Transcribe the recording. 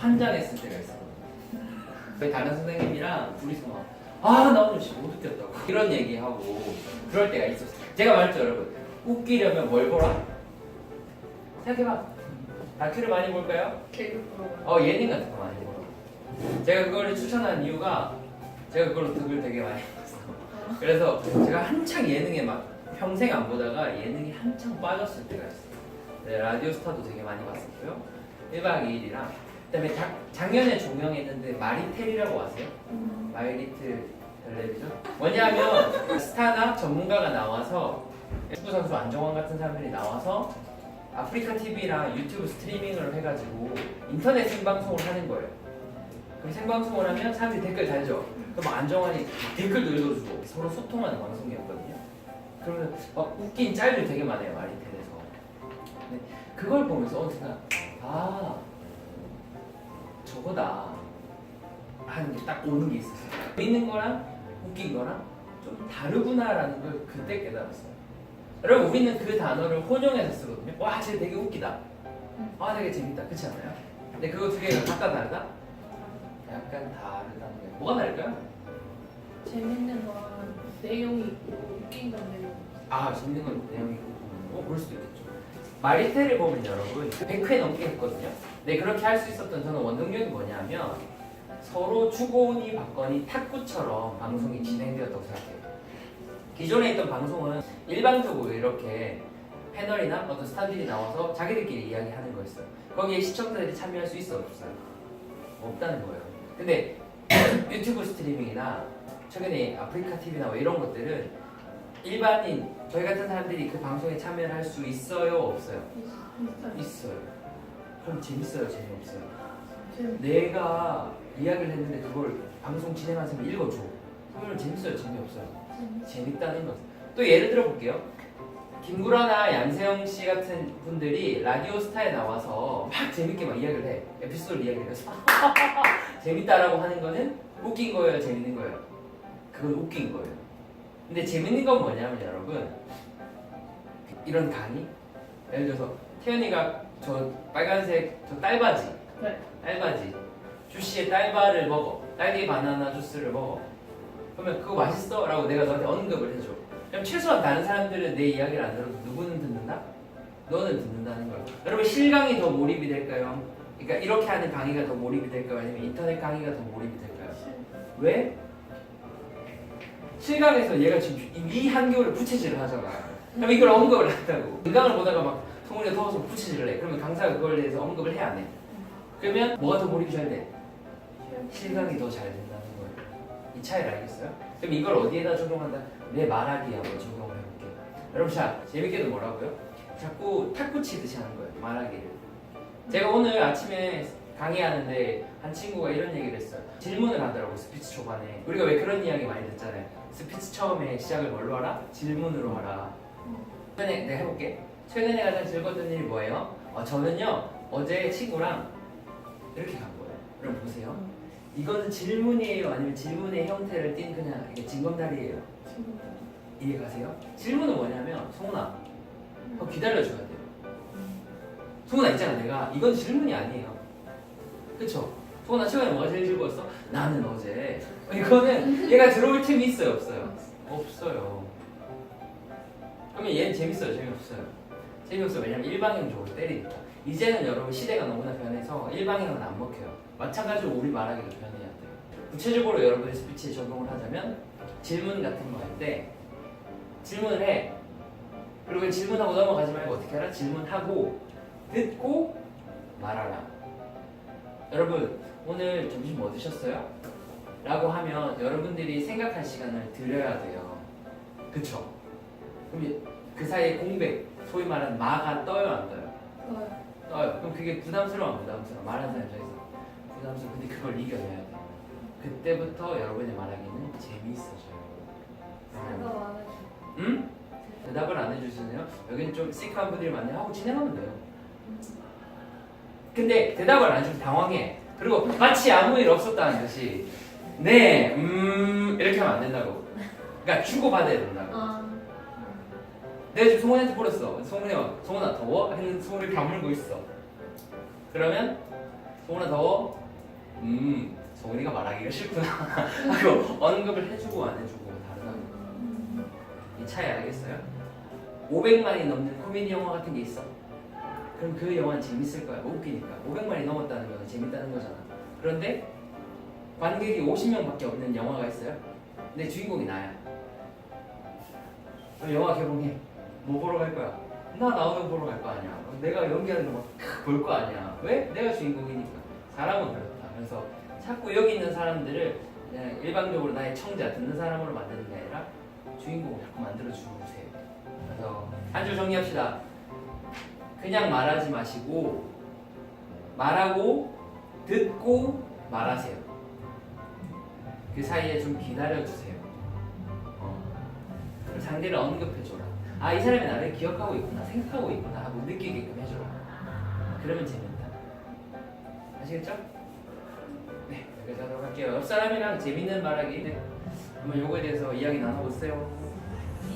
환장했을 때가 있었거든요. 저희 다른 선생님이랑 둘이서 막, 아, 나 오늘 진짜 못 웃겼다고. 이런 얘기하고 그럴 때가 있었어요. 제가 말했죠, 여러분. 웃기려면 뭘 보라? 생각해봐. 다큐를 많이 볼까요? 개그 프로그램. 어, 예능 같은 거 많이 보라. 제가 그거를 추천한 이유가 제가 그걸로 득을 되게 많이 봤어요. 그래서 제가 한창 예능에 막 평생 안 보다가 예능이 한창 빠졌을 때가 있어요. 네, 라디오 스타도 되게 많이 봤었고요. 1박 2일이랑 그다음에 작, 작년에 종영했는데 마리텔이라고 아세요? 마이리틀 텔레비전? 뭐냐면 스타나 전문가가 나와서 축구 선수 안정환 같은 사람들이 나와서 아프리카 TV랑 유튜브 스트리밍을 해가지고 인터넷 생방송을 하는 거예요. 그럼 생방송을 하면 사람들이 댓글 달죠. 그럼 안정환이 댓글도 읽어주고 서로 소통하는 방송이었거든요. 그러면 막 웃긴 짤들 되게 많아요 마리텔에서. 근데 그걸 보면서 어느 순간 아 저거다 하는 게 딱 오는 게 있었어요. 있는 거랑 웃긴 거랑 좀 다르구나라는 걸 그때 깨달았어요. 여러분 우리는 그 단어를 혼용해서 쓰거든요. 와, 쟤 되게 웃기다. 아, 되게 재밌다. 그렇지 않아요? 근데 그거 두 개가 각각 다르다? 약간 다르다는 게 뭐가 다를까요? 재밌는 건 내용이 있고 웃긴 건 내용. 아, 재밌는 건 내용이 있고 어, 그럴 수도 있겠죠. 마리텔을 보면 여러분 100회 넘게 했거든요. 네, 그렇게 할 수 있었던 저는 원동력이 뭐냐면 서로 주고니 받거니 탁구처럼 방송이 진행되었다고 생각해요. 기존에 있던 방송은 일방적으로 이렇게 패널이나 어떤 스타들이 나와서 자기들끼리 이야기하는 거였어요. 거기에 시청자들이 참여할 수 있어 없어요? 없다는 거예요. 근데 유튜브 스트리밍이나 최근에 아프리카 TV나 뭐 이런 것들은 일반인 저희 같은 사람들이 그 방송에 참여를 할 수 있어요 없어요? 있어요. 그럼 재밌어요 재미없어요? 내가 이야기를 했는데 그걸 방송 진행하는 사람이 읽어줘. 그러면 재밌어요 재미없어요? 재밌- 재밌다는 것. 또 예를 들어 볼게요. 김구라나 양세형 씨 같은 분들이 라디오 스타에 나와서 막 재밌게 막 이야기를 해. 에피소드 이야기를 해서 재밌다라고 하는 거는 웃긴 거예요, 재밌는 거예요. 그건 웃긴 거예요. 근데 재밌는 건 뭐냐면 여러분 이런 강의 예를 들어서 태연이가 저 빨간색 저 딸바지 네. 딸바지 주시의 딸바를 먹어 딸기 바나나 주스를 먹어 그러면 그거 맛있어? 라고 내가 너한테 언급을 해줘 그럼 최소한 다른 사람들은 내 이야기를 안 들어도 누구는 듣는다? 너는 듣는다는 거야 여러분 실강이 더 몰입이 될까요? 그러니까 이렇게 하는 강의가 더 몰입이 될까요? 아니면 인터넷 강의가 더 몰입이 될까요? 왜? 실강에서 얘가 지금 이 한겨울에 부채질을 하잖아 그럼 이걸 언급을 한다고 인강을 보다가 막 성훈이가 더워서 부채질을 해 그러면 강사가 그걸 대해서 언급을 해안 해? 그러면 뭐가 더 몰입이 잘 돼? 실강이 더 잘 된다는 거예요. 이 차이를 알겠어요? 그럼 이걸 어디에다 적용한다? 내 말하기에 한번 적용을 해볼게요. 여러분 자 재밌게도 뭐라고요? 자꾸 탁구 치듯이 하는 거예요. 말하기를. 제가 오늘 아침에 강의하는데 한 친구가 이런 얘기를 했어요. 질문을 하더라고 스피치 초반에. 우리가 왜 그런 이야기 많이 듣잖아요. 스피치 처음에 시작을 뭘로 하라? 질문으로 하라. 최근에 내가 해볼게. 최근에 가장 즐거웠던 일이 뭐예요? 어, 저는요 어제 친구랑 이렇게 간 거예요. 여러분 보세요. 이거는 질문이에요? 아니면 질문의 형태를 띈 그냥 이게 징검다리예요? 이해 가세요? 질문은 뭐냐면 성훈아 어, 기다려줘야 돼요. 성훈아 있잖아 내가 이건 질문이 아니에요. 그쵸? 성훈아 최근에 뭐가 제일 즐거웠어? 나는 어제 어, 이거는 얘가 들어올 틈이 있어요 없어요? 없어요. 그러면 얘는 재밌어요 재미없어요? 재미없어요 왜냐면 일방향적으로 때리니까 이제는 여러분 시대가 너무나 변해서 일방향은 안 먹혀요 마찬가지로 우리 말하기도 변해야 돼요 구체적으로 여러분의 스피치에 적용을 하자면 질문 같은 거 할 때 질문을 해 그리고 그 질문하고 넘어가지 말고 어떻게 하라? 질문하고 듣고 말하라 여러분 오늘 점심 뭐 드셨어요? 라고 하면 여러분들이 생각할 시간을 드려야 돼요 그쵸? 그럼 그 사이에 공백 소위 말하는 마가 떠요 안 떠요? 좋아요. 떠요 그럼 그게 부담스러워 안 부담스러워 말하는 사람 입장에서 부담스러워 근데 그걸 이겨내야 돼 그때부터 여러분의 말하기는 재미있어져요 생각 안 해줘. 응? 대답을 안 해주시네요 여기는 좀 시크한 분들이 많네요 하고 진행하면 돼요 근데 대답을 안 해주면 당황해 그리고 마치 아무 일 없었다는 듯이 네, 음 이렇게 하면 안 된다고 그러니까 주고 받아야 된다고 아. 내가 지금 송은이한테 버렸어. 송은이가 송은아 더워? 했는데 송은이 다물고 있어. 그러면 성훈아 더워? 음 성훈이가 말하기가 싫구나 하고 언급을 해주고 안 해주고 다르다고 이 차이 알겠어요? 500만이 넘는 코미디 영화 같은 게 있어 그럼 그 영화는 재밌을 거야. 웃기니까. 500만이 넘었다는 건 재밌다는 거잖아. 그런데 관객이 50명밖에 없는 영화가 있어요? 근데 주인공이 나야. 그럼 영화 개봉해. 뭐 보러 갈 거야? 나 나오는 거 보러 갈 거 아니야. 내가 연기하는 거볼거 아니야. 왜? 내가 주인공이니까. 사람은 그렇다. 그래서 자꾸 여기 있는 사람들을 그냥 일반적으로 나의 청자 듣는 사람으로 만드는 게 아니라 주인공을 자꾸 만들어 주세요. 그래서 한 줄 정리합시다 그냥 말하지 마시고 말하고 듣고 말하세요. 그 사이에 좀 기다려 주세요. 어. 상대를 언급해줘라. 아 이 사람이 나를 기억하고 있구나 생각하고 있구나 하고 느끼게끔 해줘라. 그러면 재밌다. 아시겠죠? 네 여기까지 하도록 할게요. 옆 사람이랑 재밌는 말하기. 네. 한번 요거에 대해서 이야기 나눠보세요